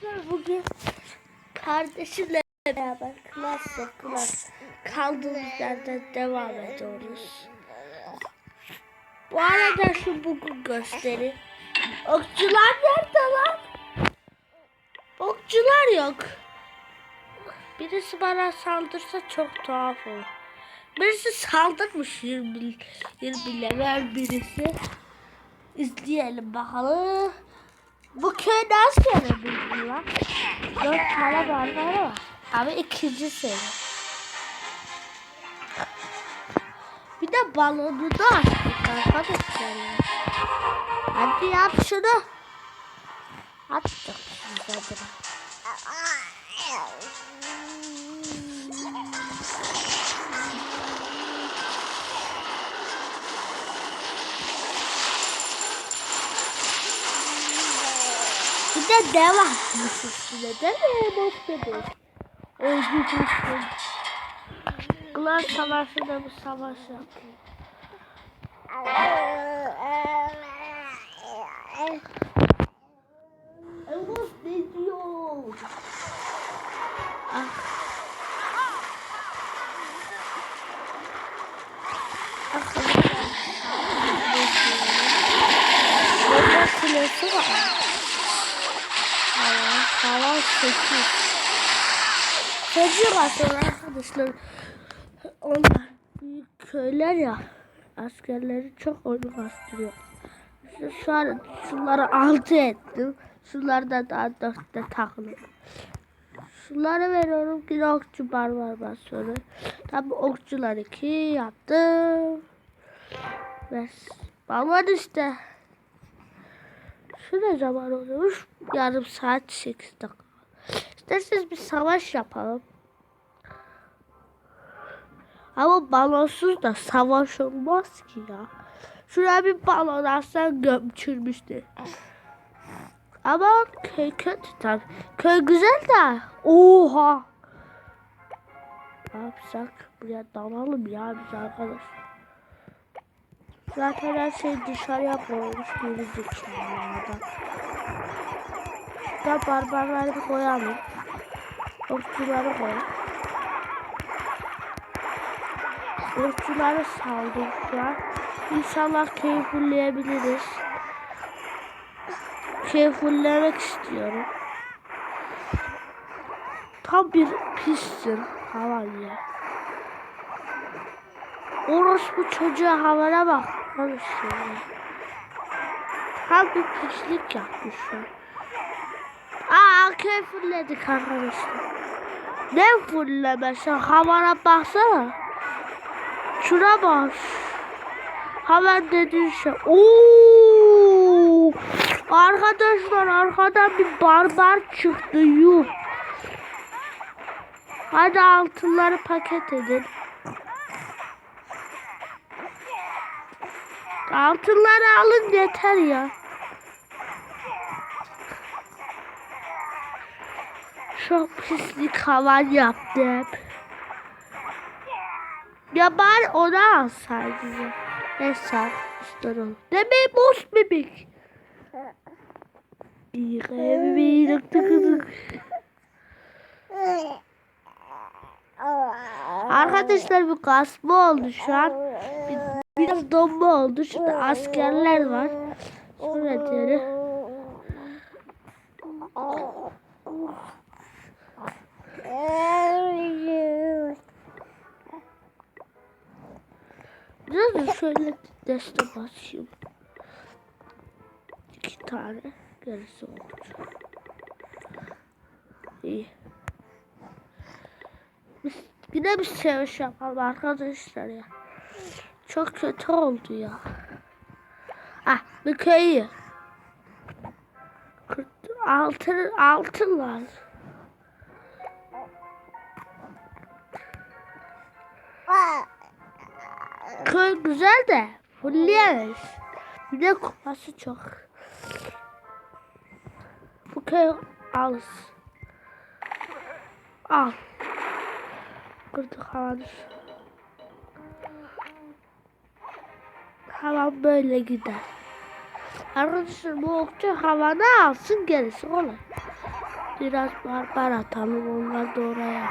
Arkadaşlar bugün kardeşimle beraber klas klas kaldığımız yerden devam ediyoruz. Bu arada şu bugün gösteri. Okçular nerede lan? Okçular yok. Birisi bana saldırsa çok tuhaf olur. Birisi saldırmış 20, 20 level birisi. İzleyelim bakalım. Bu köy nasıl gelebildi lan? Dört tane barbar var. Ama ikinci sene. Bir de balonu da açtık arkadaşlar. Hadi yap şunu. Attık zaten. De dev atmış üstüne değil mi? Boş bebek. Öldürmüşsün. Klan savaşında bir savaş yapıyor. Elmas ne diyor? Ah. Burada kulesi var. Hava, hava 8. Çocuğu var arkadaşlar. Onlar köyler ya. Askerleri çok oyun bastırıyor. İşte şu an şunları altı ettim. Şunları da daha dörtte takılıyor. Şunları veriyorum. Yine okçu barbar basıyorum. Tabi okçular iki yaptım. Ve balon işte. Şu ne zaman oluyormuş? Yarım saat 8 dakika. İsterseniz bir savaş yapalım. Ama balonsuz da savaş olmaz ki ya. Şuraya bir balon atsan gömçürmüştü. Ama köy kötü tabi. Köy güzel de. Oha. Ne yapsak? Buraya dalalım ya biz arkadaş. Zaten her şey dışarıya koymuş gelecek şimdi orada. Da barbarları bir koyalım. Okçuları saldım şu an. İnşallah keyifleyebiliriz. Keyiflemek istiyorum. Tam bir pissin hava ya. Orospu çocuğa havana bak. Konuşuyor. Tam bir pislik yapmış şu an. Aa köy fulledik arkadaşlar. Ne fullemesi? Havana baksana. Şuna bak. Dediğin şey. Oo! Arkadaşlar arkadan bir barbar çıktı. Yuh. Hadi altınları paket edin. Altınları alın yeter ya. Çok pislik havan yaptım. Ya bari onu alsaydın. Neyse istiyorum. Demeyi boş bebek. Bir evi tık tık tık. Arkadaşlar bir kasma oldu şu an. Bir, biraz donma oldu. Şimdi askerler var. Sonra diğeri. Biraz da şöyle deste basayım. İki tane. Gerisi oldu. İyi. Biz yine bir seviş yapalım arkadaşlar ya. Çok kötü oldu ya. Ah bir köyü. Altın, altın var. Köy güzel de fulleyemeyiz. Bir de kupası çok. Bu köy al. Al. Kırdık havanı. Havan böyle gider. Arkadaşlar bu okçu havanı alsın gerisi kolay. Biraz barbar atalım onlar da oraya.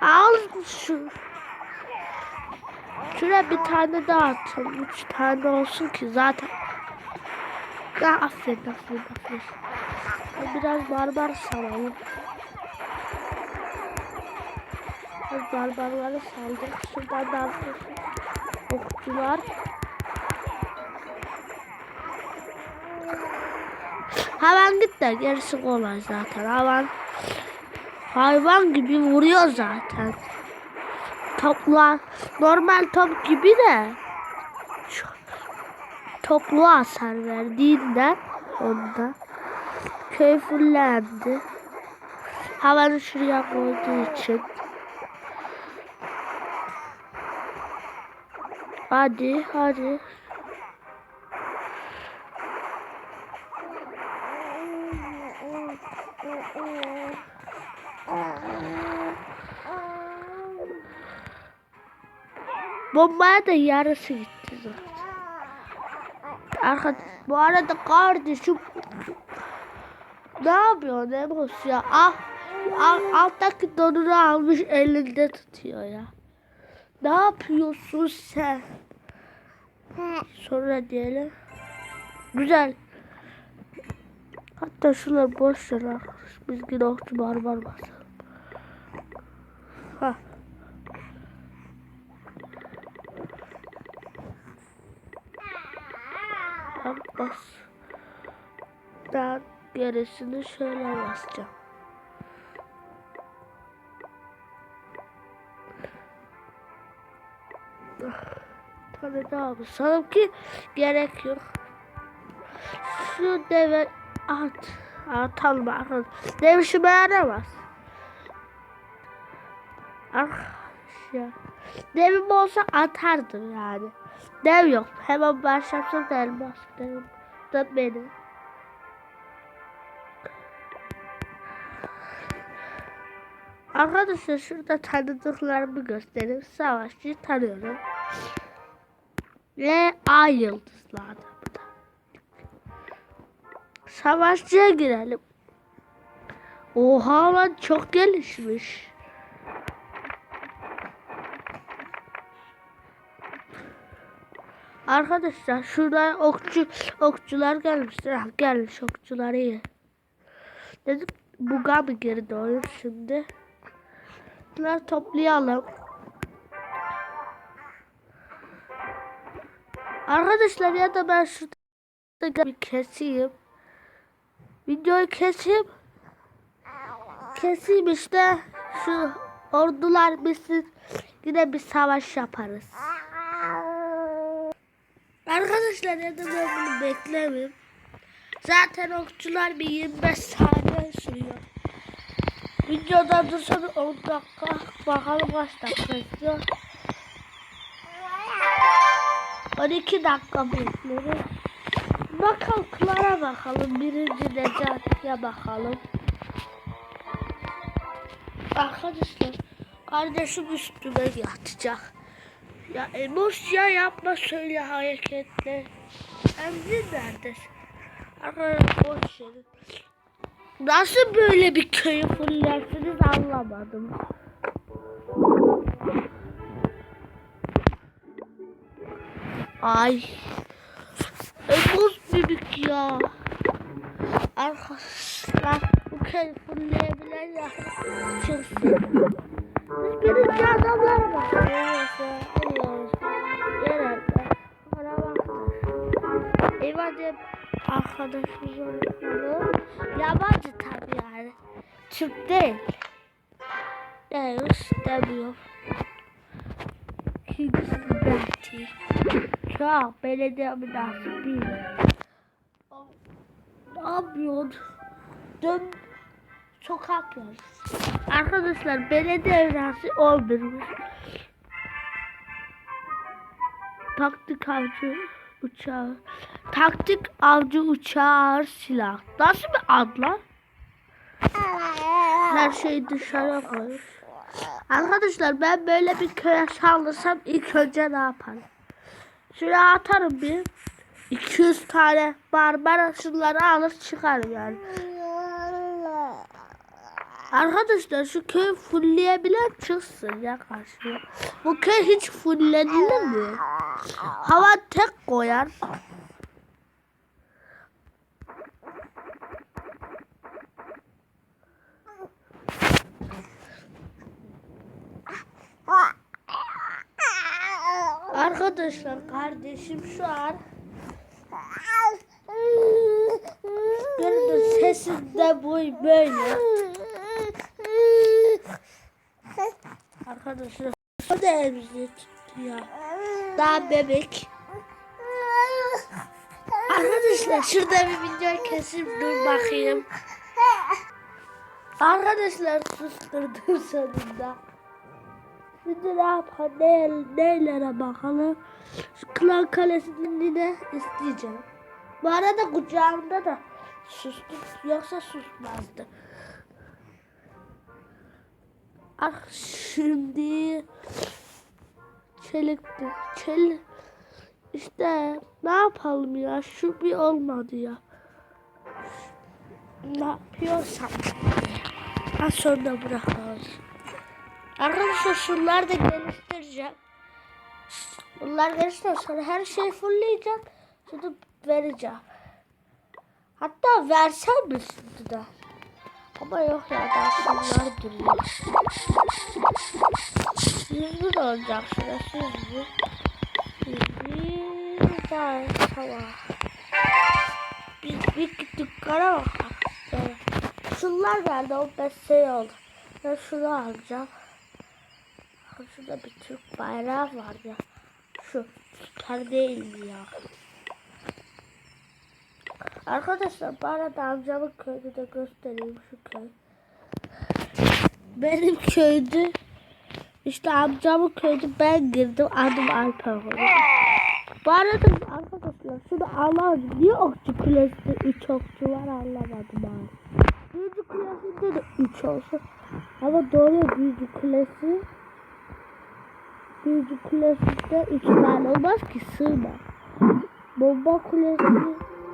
Al şu. Şuraya bir tane daha atalım. Üç tane olsun ki zaten. Ya aferin aferin aferin. Biraz barbar salalım. Biraz barbarları saldık. Şuradan da. Okçular. Havan git de gerisi kolay zaten. Havan hayvan gibi vuruyor zaten. Toplar normal top gibi de toplu hasar verdiğinden onda köy fullendi. Havanı şuraya koyduğu için. Hadi hadi. Bombaya da yarısı gitti zaten. Arkadaş, bu arada kardeşim ne yapıyor Nemos ya? Ah, ah, alttaki donunu almış elinde tutuyor ya. Ne yapıyorsun sen? Sonra diyelim. Güzel. Hatta şunları boş ver. Biz yine okçu barbar basalım. Hah. Bak bas. Daha gerisini şöyle basacağım. Tabii daha basalım ki gerek yok. Şu deve at. Atalım. Dev şu yaramaz. Arkadaşlar. Devim olsa atardım yani. Dev yok. Hemen başlatsam da elmas. Devim da benim. Arkadaşlar şurada tanıdıklarımı göstereyim. Savaşçıyı tanıyorum. Ve ay yıldızlardı bu da. Savaşçıya girelim. Oha lan çok gelişmiş. Arkadaşlar şurada okçu okçular gelmiştir. Ha, gelmiş okçular iyi. Dedim buga mı geri doğru şimdi? Bunları toplayalım. Arkadaşlar ya da ben şurada bir keseyim. Videoyu keseyim. Keseyim işte şu ordular bitsin. Yine bir savaş yaparız. Arkadaşlar ya da ben bunu beklemeyeyim. Zaten okçular bir 25 saniye sürüyor. Videoda dursa bir 10 dakika. Bakalım kaç dakika istiyor. 12 dakika bekliyoruz. Bakalım Clara bakalım. Birinci Necati'ye bakalım. Arkadaşlar kardeşim üstüme yatacak. Ya emosya yapma söyle hareketler. Emri neredesin? Arkadaşlar boş. Nasıl böyle bir köyü fullersiniz anlamadım. Ay. Emos büyük ya. Arkadaşlar bu köyü fullleyebilenler çıksın. Biz birinci adamlara bakıyoruz. Alıyoruz. Eyvallah arkadaşımız oluyor. Yabancı tabii yani. Türk değil. Evet demiyor. Kings Liberty. Çok belediye binası bir. Ne yapıyorsun? Dön sokak var. Arkadaşlar belediye binası 11'miş. Taktik avcı uçağı. Taktik avcı uçağı silah. Nasıl bir ad lan? Her şeyi dışarı koymuş. Arkadaşlar ben böyle bir köye sallasam ilk önce ne yaparım? Şuraya atarım bir. 200 tane barbar şunları alır çıkarım yani. Arkadaşlar şu köy fullleyebilen çıksın ya karşıya. Bu köy hiç fullenilir mi? Hava tek koyar. Arkadaşlar kardeşim şu an Gördün sesinde boy böyle. Arkadaşlar o da emzi tutuyor. Daha bebek. Arkadaşlar şurada bir video kesip dur bakayım. Arkadaşlar susturdum sonunda. Şimdi ne yapalım? Ne, neylere bakalım? Şu Klan Kalesi'nin yine isteyeceğim. Bu arada kucağımda da sustu. Yoksa susmazdı. Ah şimdi çelikti. Çelik. İşte ne yapalım ya? Şu bir olmadı ya. Ne yapıyorsam. Az sonra bırakalım. Arkadaşlar şunları da geliştireceğim. Bunlar geliştikten sonra her şeyi fullleyeceğim. Şimdi vereceğim. Hatta versem mi şimdi de? Ama yok ya daha şunlar duruyor. Yüzlü de olacak şurası yüzlü. Yüzlü daha tamam. Bir, bir dükkana bakalım. Evet. Şunlar geldi o şey oldu. Ben şunu alacağım. Şurada bir Türk bayrağı var ya. Şu süper değil ya? Arkadaşlar bu arada amcamın köyünü de göstereyim şu köy. Benim köyde işte amcamın köyde ben girdim adım Alper oldu. Bu arada arkadaşlar şunu anlamadım. Niye okçu kulesinde 3 okçu var anlamadım abi. Büyücü kulesinde de 3 olsun. Ama doğru büyücü kulesi Büyücü kulesinde 3 tane olmaz ki sığmaz. Bomba kulesi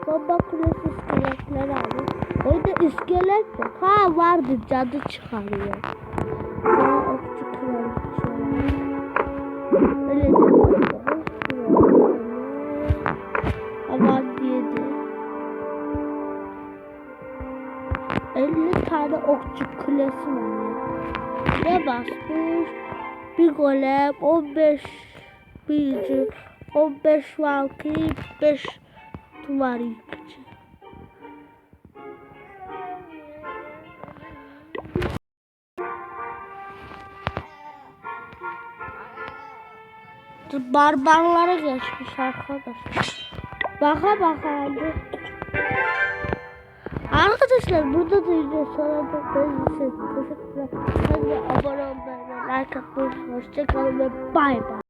Bomba kulesi iskeletleri alıyor. Oyunda iskelet yok. Ha vardı cadı çıkarıyor. Daha okçu kraliçe. Öyle de Aman diyedi. 50 tane okçu kulesi var. Ne basmış? Bir golem, 15 büyücü, 15 valkyrie, 5 duvar yıkıcı. Barbarlara geçmiş arkadaşlar. Baka baka hadi. Arkadaşlar burada da yine sonra da size teşekkürler. Hadi abone olmayı, like atmayı, hoşçakalın ve bay bay.